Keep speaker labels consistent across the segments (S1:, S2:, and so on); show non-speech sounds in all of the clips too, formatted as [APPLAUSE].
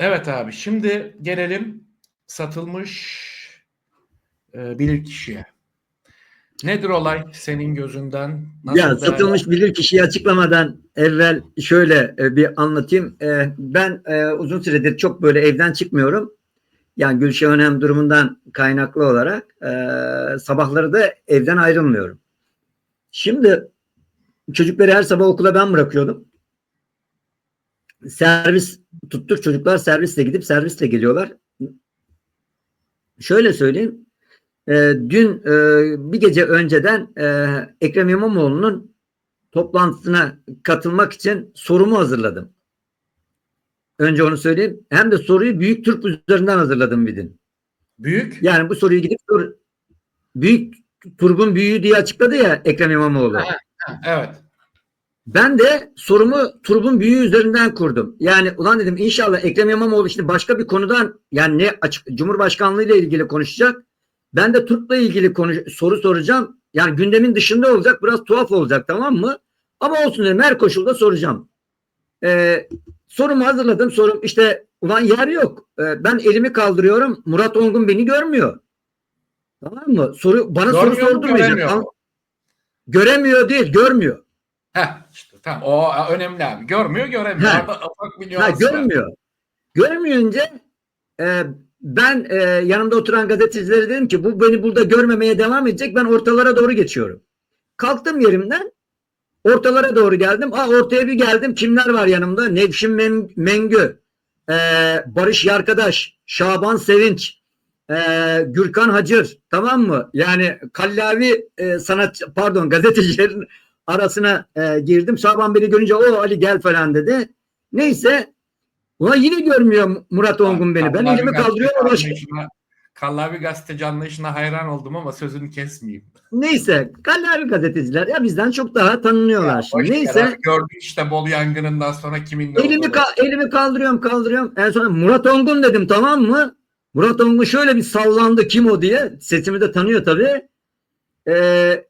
S1: Evet abi şimdi gelelim satılmış e, bilir kişiye. Nedir olay senin gözünden? Nasıl
S2: Ya satılmış bilir kişiyi açıklamadan evvel şöyle e, bir anlatayım. E, Ben e, uzun süredir çok böyle evden çıkmıyorum. Yani Gülşah Önem durumundan kaynaklı olarak e, sabahları da evden ayrılmıyorum. Şimdi çocukları her sabah okula ben bırakıyordum. Servis tuttuk çocuklar servisle gidip servisle geliyorlar. Şöyle söyleyeyim. E, dün e, bir gece önceden e, Ekrem İmamoğlu'nun toplantısına katılmak için sorumu hazırladım. Önce onu söyleyeyim. Hem de soruyu Büyük Türk üzerinden hazırladım bir din.
S1: Büyük.
S2: Yani bu soruyu gidip sor, Büyük Turgun Büyüğü diye açıkladı ya Ekrem İmamoğlu.
S1: Ha. Evet.
S2: Ben de sorumu Turgun Büyüğü üzerinden kurdum. Yani ulan dedim inşallah Ekrem İmamoğlu şimdi başka bir konudan yani ne açık Cumhurbaşkanlığı ile ilgili konuşacak. Ben de Türk'le ilgili konuş, soru soracağım. Yani gündemin dışında olacak. Biraz tuhaf olacak tamam mı? Ama olsun dedim her koşulda soracağım. Ee, sorumu hazırladım. Sorum işte ulan yer yok. Ee, ben elimi kaldırıyorum. Murat Ongun beni görmüyor. Tamam mı? Soru bana soru
S1: Görmüyor mu,
S2: sordurmayacak.
S1: göremiyor?
S2: Ama- Göremiyor değil, görmüyor.
S1: Heh, işte tamam o önemli abi. Görmüyor göremiyor.
S2: Ha.
S1: Ufak bir
S2: Ha,
S1: nüans var.
S2: görmüyor. Görmeyince e, ben e, yanımda oturan gazetecilere dedim ki bu beni burada görmemeye devam edecek. Ben ortalara doğru geçiyorum. Kalktım yerimden. Ortalara doğru geldim. Aa, ortaya bir geldim. Kimler var yanımda? Nevşin Men- Mengü, e, Barış Yarkadaş, Şaban Sevinç, e, Gürkan Hacır. Tamam mı? Yani Kallavi e, sanat pardon [LAUGHS] gazetecilerin arasına e, girdim. Şaban beni görünce o Ali gel falan dedi. Neyse Ulan yine görmüyor Murat Ongun beni. Ben elimi kaldırıyorum.
S1: Kallavi gazeteci anlayışına hayran oldum ama sözünü kesmeyeyim.
S2: Neyse. Kallavi gazeteciler ya bizden çok daha tanınıyorlar
S1: Ya,
S2: şimdi. Neyse.
S1: Gördük işte Bolu yangınından sonra kimin ne
S2: Elimi, ka- elimi kaldırıyorum kaldırıyorum. En sonra Murat Ongun dedim tamam mı? Murat Ongun şöyle bir sallandı kim o diye. Sesimi de tanıyor tabii. Ee,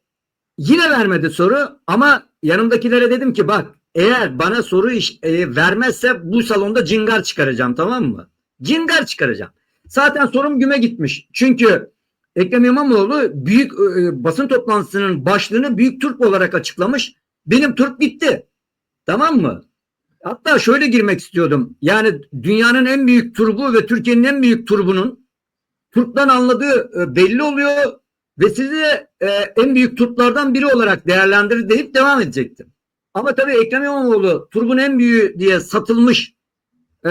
S2: yine vermedi soru ama yanımdakilere dedim ki bak eğer bana soru iş, e, vermezse bu salonda cingar çıkaracağım tamam mı? Cingar çıkaracağım. Zaten sorum güme gitmiş. Çünkü Ekrem İmamoğlu büyük e, basın toplantısının başlığını Büyük Türk olarak açıklamış. Benim Türk bitti. Tamam mı? Hatta şöyle girmek istiyordum. Yani dünyanın en büyük turbu ve Türkiye'nin en büyük turbunun Türk'ten anladığı e, belli oluyor ve sizi e, en büyük Türklerden biri olarak değerlendirir deyip devam edecektim. Ama tabii Ekrem İmamoğlu turbun en büyüğü diye satılmış e,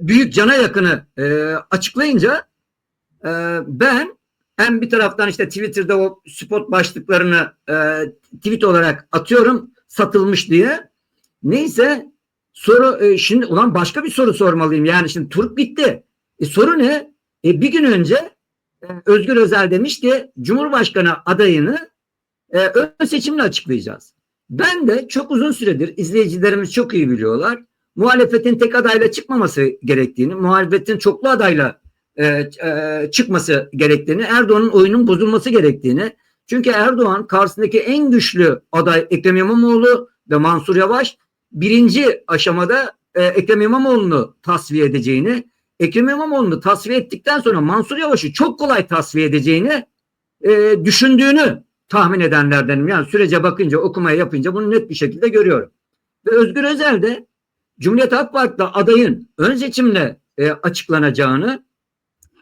S2: büyük cana yakını e, açıklayınca e, ben hem bir taraftan işte Twitter'da o spot başlıklarını e, tweet olarak atıyorum satılmış diye. Neyse soru e, şimdi ulan başka bir soru sormalıyım. Yani şimdi Türk bitti. E, soru ne? E, bir gün önce Özgür Özel demiş ki Cumhurbaşkanı adayını e, ön seçimle açıklayacağız. Ben de çok uzun süredir izleyicilerimiz çok iyi biliyorlar. Muhalefetin tek adayla çıkmaması gerektiğini, muhalefetin çoklu adayla e, e, çıkması gerektiğini, Erdoğan'ın oyunun bozulması gerektiğini. Çünkü Erdoğan karşısındaki en güçlü aday Ekrem İmamoğlu ve Mansur Yavaş birinci aşamada e, Ekrem İmamoğlu'nu tasfiye edeceğini, Ekrem İmamoğlu'nu tasfiye ettikten sonra Mansur Yavaş'ı çok kolay tasfiye edeceğini e, düşündüğünü tahmin edenlerdenim. Yani sürece bakınca, okumaya yapınca bunu net bir şekilde görüyorum. Ve Özgür Özel de Cumhuriyet Halk Partisi'de adayın ön seçimle e, açıklanacağını,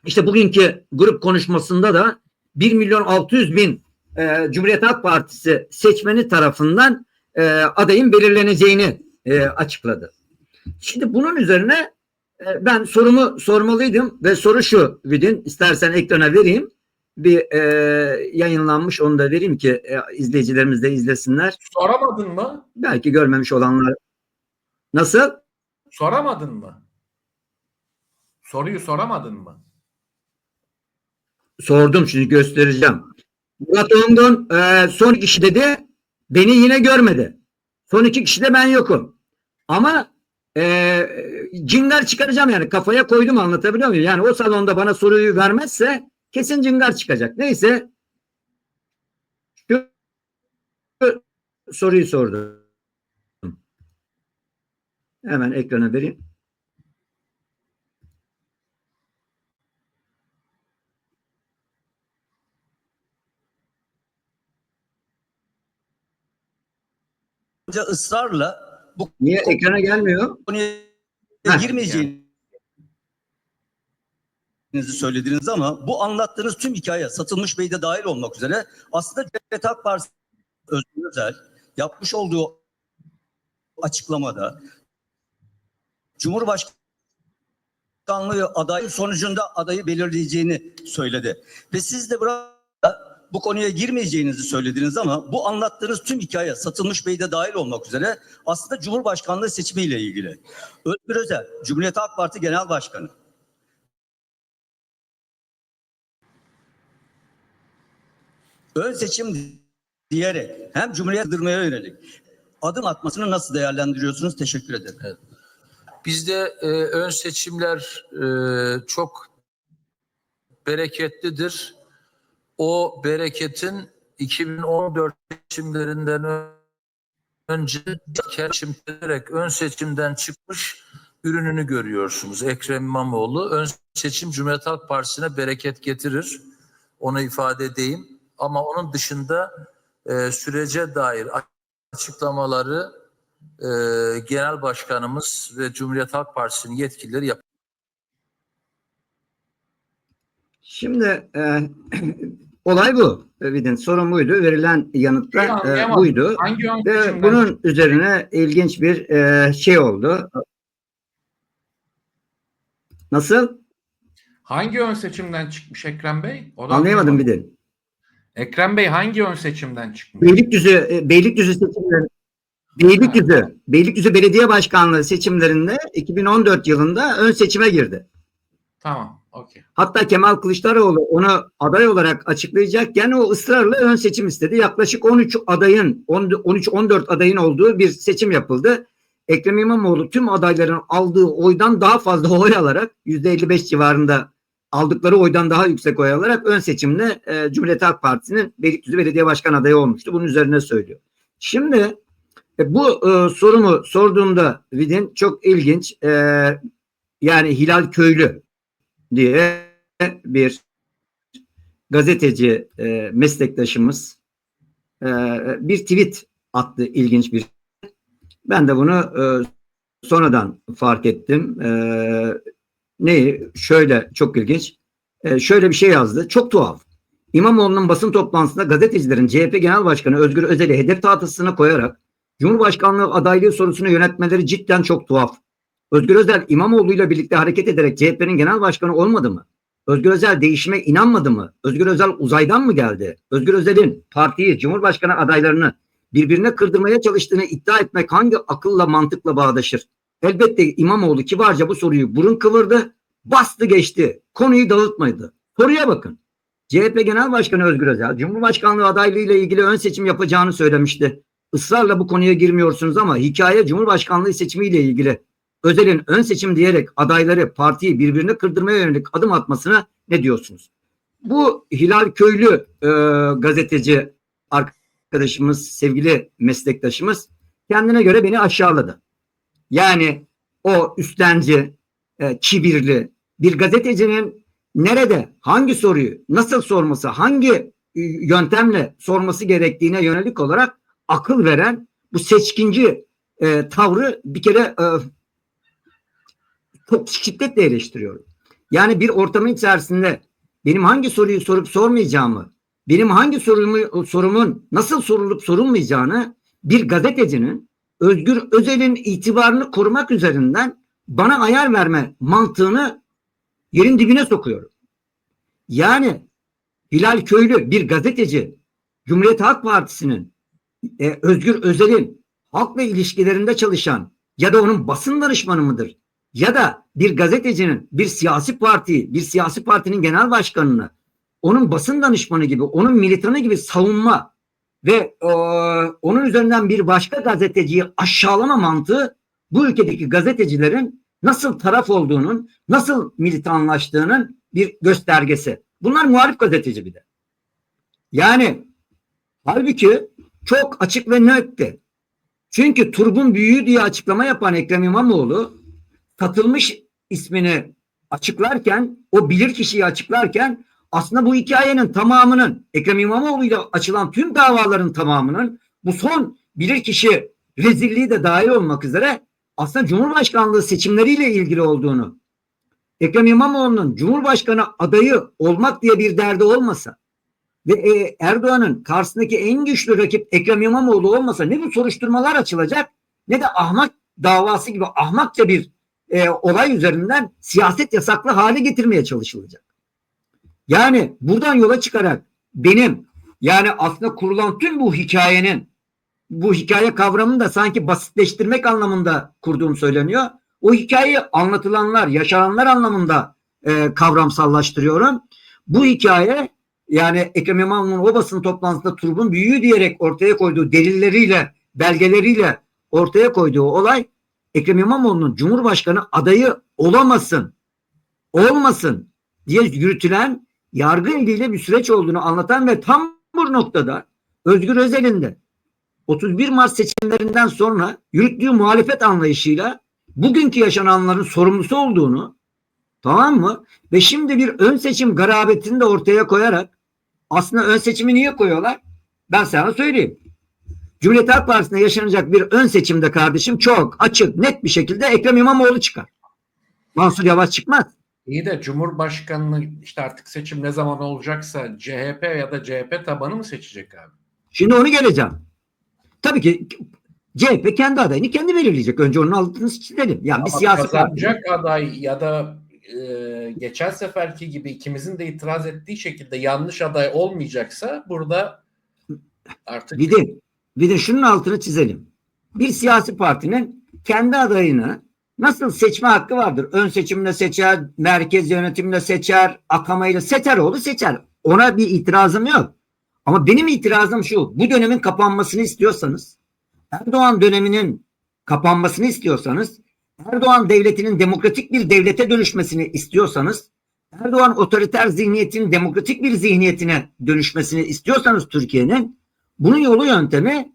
S2: işte bugünkü grup konuşmasında da 1 milyon 600 bin e, Cumhuriyet Halk Partisi seçmeni tarafından e, adayın belirleneceğini e, açıkladı. Şimdi bunun üzerine ben sorumu sormalıydım ve soru şu Vidin istersen ekrana vereyim bir e, yayınlanmış onu da vereyim ki e, izleyicilerimiz de izlesinler.
S1: Soramadın mı?
S2: Belki görmemiş olanlar. Nasıl?
S1: Soramadın mı? Soruyu soramadın mı?
S2: Sordum şimdi göstereceğim. Murat Ongun e, son iki kişi dedi. Beni yine görmedi. Son iki kişide ben yokum. Ama e, cingar çıkaracağım yani kafaya koydum anlatabiliyor muyum? Yani o salonda bana soruyu vermezse kesin cingar çıkacak. Neyse şu soruyu sordu. Hemen ekrana vereyim.
S3: ısrarla bu
S2: Niye ekrana gelmiyor?
S3: konuya
S2: Heh,
S3: girmeyeceğinizi söylediniz ama bu anlattığınız tüm hikaye Satılmış Bey de dahil olmak üzere aslında Cumhuriyet Halk Partisi Özgür Özel yapmış olduğu açıklamada Cumhurbaşkanlığı adayı sonucunda adayı belirleyeceğini söyledi. Ve siz de burada bu konuya girmeyeceğinizi söylediniz ama bu anlattığınız tüm hikaye Satılmış Bey de dahil olmak üzere aslında Cumhurbaşkanlığı seçimiyle ilgili. Özgür Özel, Cumhuriyet Halk Parti Genel Başkanı. Ön seçim diyerek hem Cumhuriyet kırdırmaya yönelik adım atmasını nasıl değerlendiriyorsunuz? Teşekkür ederim.
S4: Bizde e, ön seçimler e, çok bereketlidir. O bereketin 2014 seçimlerinden önce seçimlerek ön seçimden çıkmış ürününü görüyorsunuz. Ekrem İmamoğlu ön seçim Cumhuriyet Halk Partisi'ne bereket getirir. Onu ifade edeyim. Ama onun dışında e, sürece dair açıklamaları e, Genel Başkanımız ve Cumhuriyet Halk Partisi'nin yetkilileri yap.
S2: Şimdi e, [CLEARS THROAT] olay bu. Vidin sorun buydu. Verilen yanıt da e, buydu.
S1: Hangi
S2: Ve bunun üzerine ilginç bir e, şey oldu. Nasıl?
S1: Hangi ön seçimden çıkmış Ekrem Bey? O da
S2: Anlayamadım
S1: anlayamadım.
S2: Vidin.
S1: Ekrem Bey hangi ön seçimden çıkmış?
S2: Beylikdüzü e, Beylikdüzü seçimleri Beylikdüzü Beylikdüzü Belediye Başkanlığı seçimlerinde 2014 yılında ön seçime girdi.
S1: Tamam, okey.
S2: Hatta Kemal Kılıçdaroğlu onu aday olarak açıklayacakken o ısrarla ön seçim istedi. Yaklaşık 13 adayın 13-14 adayın olduğu bir seçim yapıldı. Ekrem İmamoğlu tüm adayların aldığı oydan daha fazla oy alarak %55 civarında aldıkları oydan daha yüksek oy alarak ön seçimle e, Cumhuriyet Halk Partisi'nin Beylikdüzü Belediye Başkan adayı olmuştu. Bunun üzerine söylüyor. Şimdi e, bu e, sorumu sorduğumda Vidin çok ilginç. E, yani Hilal Köylü diye bir gazeteci e, meslektaşımız e, bir tweet attı ilginç bir. Ben de bunu e, sonradan fark ettim. E, neyi? Şöyle çok ilginç. E, şöyle bir şey yazdı. Çok tuhaf. İmamoğlu'nun basın toplantısında gazetecilerin CHP Genel Başkanı Özgür Özel'i hedef tahtasına koyarak Cumhurbaşkanlığı adaylığı sorusunu yönetmeleri cidden çok tuhaf. Özgür Özel İmamoğlu ile birlikte hareket ederek CHP'nin genel başkanı olmadı mı? Özgür Özel değişime inanmadı mı? Özgür Özel uzaydan mı geldi? Özgür Özel'in partiyi, Cumhurbaşkanı adaylarını birbirine kırdırmaya çalıştığını iddia etmek hangi akılla mantıkla bağdaşır? Elbette İmamoğlu kibarca bu soruyu burun kıvırdı, bastı geçti, konuyu dağıtmadı. Soruya bakın. CHP Genel Başkanı Özgür Özel, Cumhurbaşkanlığı adaylığı ile ilgili ön seçim yapacağını söylemişti. Israrla bu konuya girmiyorsunuz ama hikaye Cumhurbaşkanlığı seçimiyle ilgili. Özel'in ön seçim diyerek adayları partiyi birbirine kırdırmaya yönelik adım atmasına ne diyorsunuz? Bu Hilal Köylü e, gazeteci arkadaşımız, sevgili meslektaşımız kendine göre beni aşağıladı. Yani o üstenci, e, kibirli bir gazetecinin nerede, hangi soruyu, nasıl sorması, hangi e, yöntemle sorması gerektiğine yönelik olarak akıl veren bu seçkinci e, tavrı bir kere e, şiddetle eleştiriyorum. Yani bir ortamın içerisinde benim hangi soruyu sorup sormayacağımı, benim hangi sorumu, sorumun nasıl sorulup sorulmayacağını bir gazetecinin Özgür Özel'in itibarını korumak üzerinden bana ayar verme mantığını yerin dibine sokuyorum. Yani Hilal Köylü bir gazeteci Cumhuriyet Halk Partisi'nin e, Özgür Özel'in halkla ilişkilerinde çalışan ya da onun basın danışmanı mıdır? Ya da bir gazetecinin bir siyasi parti, bir siyasi partinin genel başkanını onun basın danışmanı gibi, onun militanı gibi savunma ve e, onun üzerinden bir başka gazeteciyi aşağılama mantığı bu ülkedeki gazetecilerin nasıl taraf olduğunun, nasıl militanlaştığının bir göstergesi. Bunlar muhalif gazeteci bir de. Yani halbuki çok açık ve netti. Çünkü turbun büyüğü diye açıklama yapan Ekrem İmamoğlu satılmış ismini açıklarken, o bilir kişiyi açıklarken aslında bu hikayenin tamamının Ekrem İmamoğlu ile açılan tüm davaların tamamının bu son bilir kişi rezilliği de dahil olmak üzere aslında Cumhurbaşkanlığı seçimleriyle ilgili olduğunu Ekrem İmamoğlu'nun Cumhurbaşkanı adayı olmak diye bir derdi olmasa ve e, Erdoğan'ın karşısındaki en güçlü rakip Ekrem İmamoğlu olmasa ne bu soruşturmalar açılacak ne de ahmak davası gibi ahmakça bir e, olay üzerinden siyaset yasaklı hale getirmeye çalışılacak. Yani buradan yola çıkarak benim yani aslında kurulan tüm bu hikayenin bu hikaye kavramını da sanki basitleştirmek anlamında kurduğum söyleniyor. O hikayeyi anlatılanlar, yaşananlar anlamında e, kavramsallaştırıyorum. Bu hikaye yani Ekrem İmamoğlu'nun o basın toplantısında turbun büyüğü diyerek ortaya koyduğu delilleriyle, belgeleriyle ortaya koyduğu olay Ekrem İmamoğlu'nun Cumhurbaşkanı adayı olamasın, olmasın diye yürütülen yargı eliyle bir süreç olduğunu anlatan ve tam bu noktada Özgür Özel'in de 31 Mart seçimlerinden sonra yürüttüğü muhalefet anlayışıyla bugünkü yaşananların sorumlusu olduğunu tamam mı? Ve şimdi bir ön seçim garabetini de ortaya koyarak aslında ön seçimi niye koyuyorlar? Ben sana söyleyeyim. Cumhuriyet Halk Partisi'nde yaşanacak bir ön seçimde kardeşim çok açık net bir şekilde Ekrem İmamoğlu çıkar. Mansur Yavaş çıkmaz.
S1: İyi de Cumhurbaşkanlığı işte artık seçim ne zaman olacaksa CHP ya da CHP tabanı mı seçecek abi?
S2: Şimdi onu geleceğim. Tabii ki CHP kendi adayını kendi belirleyecek. Önce onun altını çizelim. Yani bir
S1: Ama
S2: siyasi parti.
S1: kazanacak aday ya da e, geçen seferki gibi ikimizin de itiraz ettiği şekilde yanlış aday olmayacaksa burada artık
S2: Bir de, bir de şunun altını çizelim. Bir siyasi partinin kendi adayını nasıl seçme hakkı vardır? Ön seçimle seçer, merkez yönetimle seçer, atamayla seçer oğlu seçer. Ona bir itirazım yok. Ama benim itirazım şu. Bu dönemin kapanmasını istiyorsanız, Erdoğan döneminin kapanmasını istiyorsanız, Erdoğan devletinin demokratik bir devlete dönüşmesini istiyorsanız, Erdoğan otoriter zihniyetin demokratik bir zihniyetine dönüşmesini istiyorsanız Türkiye'nin bunun yolu yöntemi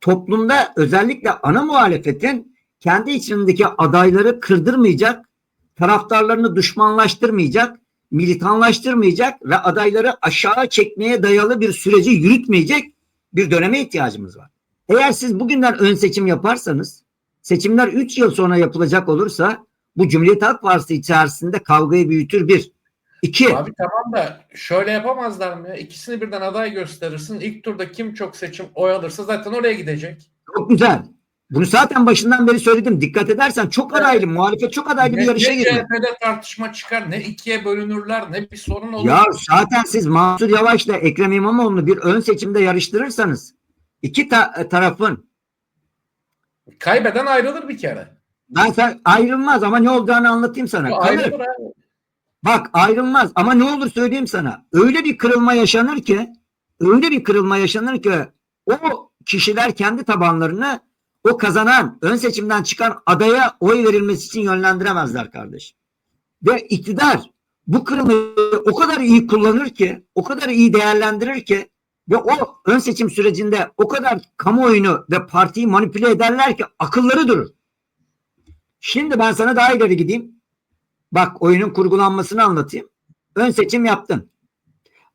S2: toplumda özellikle ana muhalefetin kendi içindeki adayları kırdırmayacak, taraftarlarını düşmanlaştırmayacak, militanlaştırmayacak ve adayları aşağı çekmeye dayalı bir süreci yürütmeyecek bir döneme ihtiyacımız var. Eğer siz bugünden ön seçim yaparsanız, seçimler 3 yıl sonra yapılacak olursa bu Cumhuriyet Halk Partisi içerisinde kavgayı büyütür bir. İki,
S1: Abi tamam da şöyle yapamazlar mı ya? İkisini birden aday gösterirsin. İlk turda kim çok seçim oy alırsa zaten oraya gidecek.
S2: çok güzel. Bunu zaten başından beri söyledim. Dikkat edersen çok adaylı, muhalefet çok adaylı bir
S1: Ne,
S2: yarışa
S1: ne
S2: giriyor.
S1: CHP'de tartışma çıkar, ne ikiye bölünürler, ne bir sorun olur.
S2: Ya zaten siz Mansur Yavaş'la Ekrem İmamoğlu'nu bir ön seçimde yarıştırırsanız iki ta- tarafın
S1: Kaybeden ayrılır bir kere.
S2: ben sen ayrılmaz ama ne olacağını anlatayım sana. Kalır.
S1: ayrılır abi.
S2: Bak ayrılmaz ama ne olur söyleyeyim sana. Öyle bir kırılma yaşanır ki öyle bir kırılma yaşanır ki o kişiler kendi tabanlarını o kazanan ön seçimden çıkan adaya oy verilmesi için yönlendiremezler kardeşim. Ve iktidar bu kırılmayı o kadar iyi kullanır ki, o kadar iyi değerlendirir ki ve o ön seçim sürecinde o kadar kamuoyunu ve partiyi manipüle ederler ki akılları durur. Şimdi ben sana daha ileri gideyim. Bak oyunun kurgulanmasını anlatayım. Ön seçim yaptın.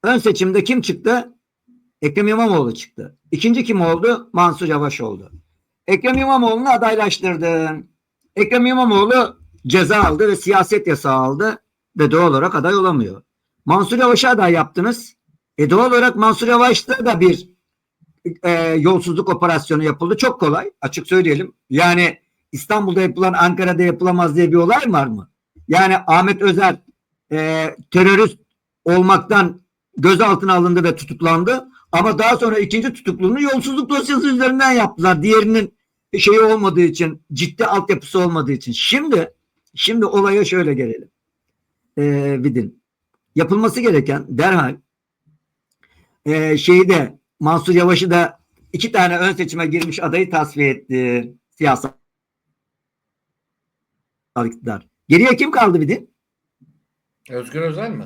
S2: Ön seçimde kim çıktı? Ekrem İmamoğlu çıktı. İkinci kim oldu? Mansur Yavaş oldu. Ekrem İmamoğlu'nu adaylaştırdın. Ekrem İmamoğlu ceza aldı ve siyaset yasağı aldı ve doğal olarak aday olamıyor. Mansur Yavaş'a aday yaptınız. E doğal olarak Mansur Yavaş'ta da bir e, yolsuzluk operasyonu yapıldı. Çok kolay. Açık söyleyelim. Yani İstanbul'da yapılan Ankara'da yapılamaz diye bir olay var mı? Yani Ahmet Özer e, terörist olmaktan gözaltına alındı ve tutuklandı. Ama daha sonra ikinci tutukluluğunu yolsuzluk dosyası üzerinden yaptılar. Diğerinin şeyi olmadığı için, ciddi altyapısı olmadığı için. Şimdi şimdi olaya şöyle gelelim. E, Vidin. Yapılması gereken derhal e, şeyi Mansur Yavaş'ı da iki tane ön seçime girmiş adayı tasfiye etti. Siyasal iktidar. Geriye kim kaldı Vidin?
S1: Özgür Özel mi?